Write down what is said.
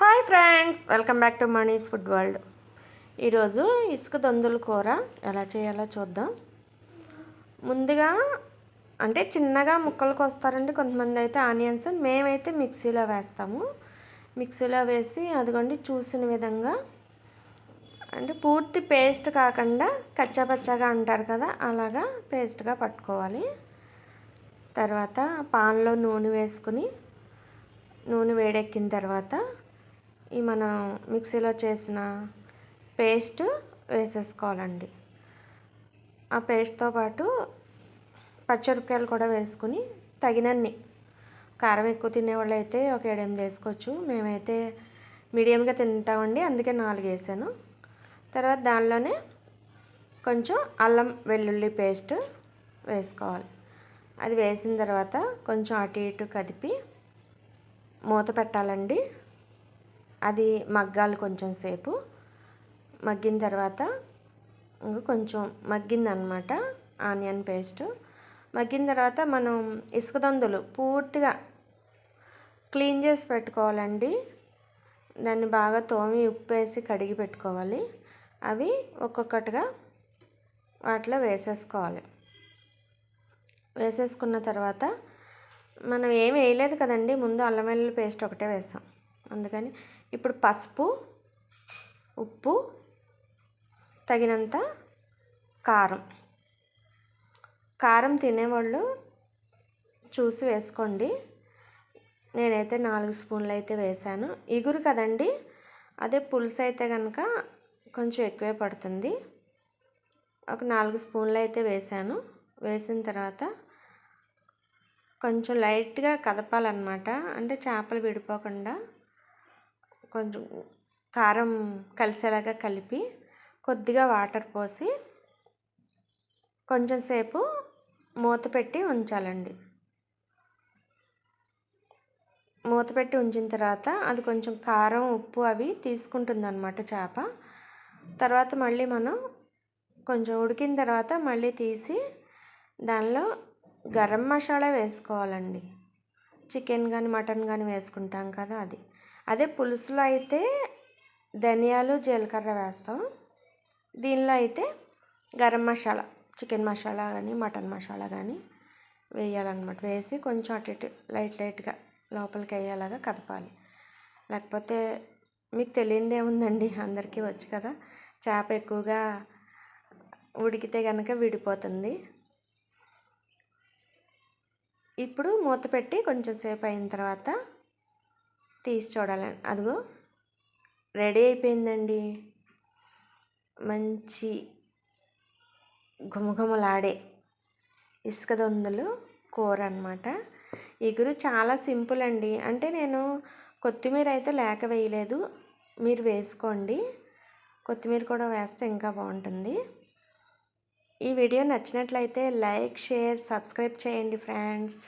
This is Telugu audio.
Hi friends welcome back to Mani's food world. ఈరోజు ఇసుక దొందుల కూర ఎలా చేయాలో చూద్దాం. ముందుగా అంటే చిన్నగా ముక్కలకు వస్తారండి కొంతమంది అయితే ఆనియన్స్. మేమైతే మిక్సీలో వేస్తాము. మిక్సీలో వేసి అదిగోండి చూసిన విధంగా అంటే పూర్తి పేస్ట్ కాకుండా కచ్చాపచ్చాగా అంటారు కదా అలాగా పేస్ట్గా పట్టుకోవాలి. తర్వాత పాన్లో నూనె వేసుకుని నూనె వేడెక్కిన తర్వాత ఈ మనం మిక్సీలో చేసిన పేస్ట్ వేసేసుకోవాలండి. ఆ పేస్ట్తో పాటు పచ్చిమిరపకాయలు కూడా వేసుకుని తగినన్ని కారం ఎక్కువ తినేవాళ్ళు అయితే ఒక ఏడెనిమిది వేసుకోవచ్చు. మేమైతే మీడియంగా తింటామండి అందుకే నాలుగు వేసాను. తర్వాత దానిలోనే కొంచెం అల్లం వెల్లుల్లి పేస్ట్ వేసుకోవాలి. అది వేసిన తర్వాత కొంచెం అటు ఇటు కదిపి మూత పెట్టాలండి. అది మగ్గాలి కొంచెం సేపు. మగ్గిన తర్వాత ఇంకా కొంచెం మగ్గిందనమాట ఆనియన్ పేస్ట్. మగ్గిన తర్వాత మనం ఇసుక దందులు పూర్తిగా క్లీన్ చేసి పెట్టుకోవాలండి. దాన్ని బాగా తోమి ఉప్పు వేసి కడిగి పెట్టుకోవాలి. అవి ఒక్కొక్కటిగా వాటిలో వేసేసుకోవాలి. వేసేసుకున్న తర్వాత మనం ఏమి వేయలేదు కదండి ముందు అల్లం వెల్లుల్లి పేస్ట్ ఒకటే వేస్తాం. అందుకని ఇప్పుడు పసుపు ఉప్పు తగినంత కారం. కారం తినేవాళ్ళు చూసి వేసుకోండి. నేనైతే నాలుగు స్పూన్లు అయితే వేసాను. ఇగురు కదండి అదే పులుసు అయితే కనుక కొంచెం ఎక్కువే పడుతుంది. ఒక నాలుగు స్పూన్లు అయితే వేసాను. వేసిన తర్వాత కొంచెం లైట్గా కదపాలన్నమాట. అంటే చేపలు విడిపోకుండా కొంచెం కారం కలిసేలాగా కలిపి కొద్దిగా వాటర్ పోసి కొంచెం సేపు మూత పెట్టి ఉంచాలండి. మూత పెట్టి ఉంచిన తర్వాత అది కొంచెం కారం ఉప్పు అవి తీసుకుంటుందన్నమాట చేప. తర్వాత మళ్ళీ మనం కొంచెం ఉడికిన తర్వాత మళ్ళీ తీసి దానిలో గరం మసాలా వేసుకోవాలండి. చికెన్ కానీ మటన్ కానీ వేసుకుంటాం కదా అది. అదే పులుసులో అయితే ధనియాలు జీలకర్ర వేస్తాం. దీనిలో అయితే గరం మసాలా చికెన్ మసాలా కానీ మటన్ మసాలా కానీ వేయాలన్నమాట. వేసి కొంచెం అటు ఇటు లైట్ లైట్గా లోపలికి అయ్యేలాగా కదపాలి. లేకపోతే మీకు తెలియంది ఏముందండి అందరికీ వచ్చు కదా. చేప ఎక్కువగా ఉడికితే కనుక విడిపోతుంది. ఇప్పుడు మూత పెట్టి కొంచెం సేపు అయిన తర్వాత తీసి చూడాలని. అదిగో రెడీ అయిపోయిందండి. మంచి ఘుమఘుమలాడే ఇసుక దొందలు కూర అనమాట ఎగురు చాలా సింపుల్ అండి. అంటే నేను కొత్తిమీర అయితే లేక వేయలేదు. మీరు వేసుకోండి. కొత్తిమీర కూడా వేస్తే ఇంకా బాగుంటుంది. ఈ వీడియో నచ్చినట్లయితే లైక్ షేర్ సబ్స్క్రైబ్ చేయండి ఫ్రెండ్స్.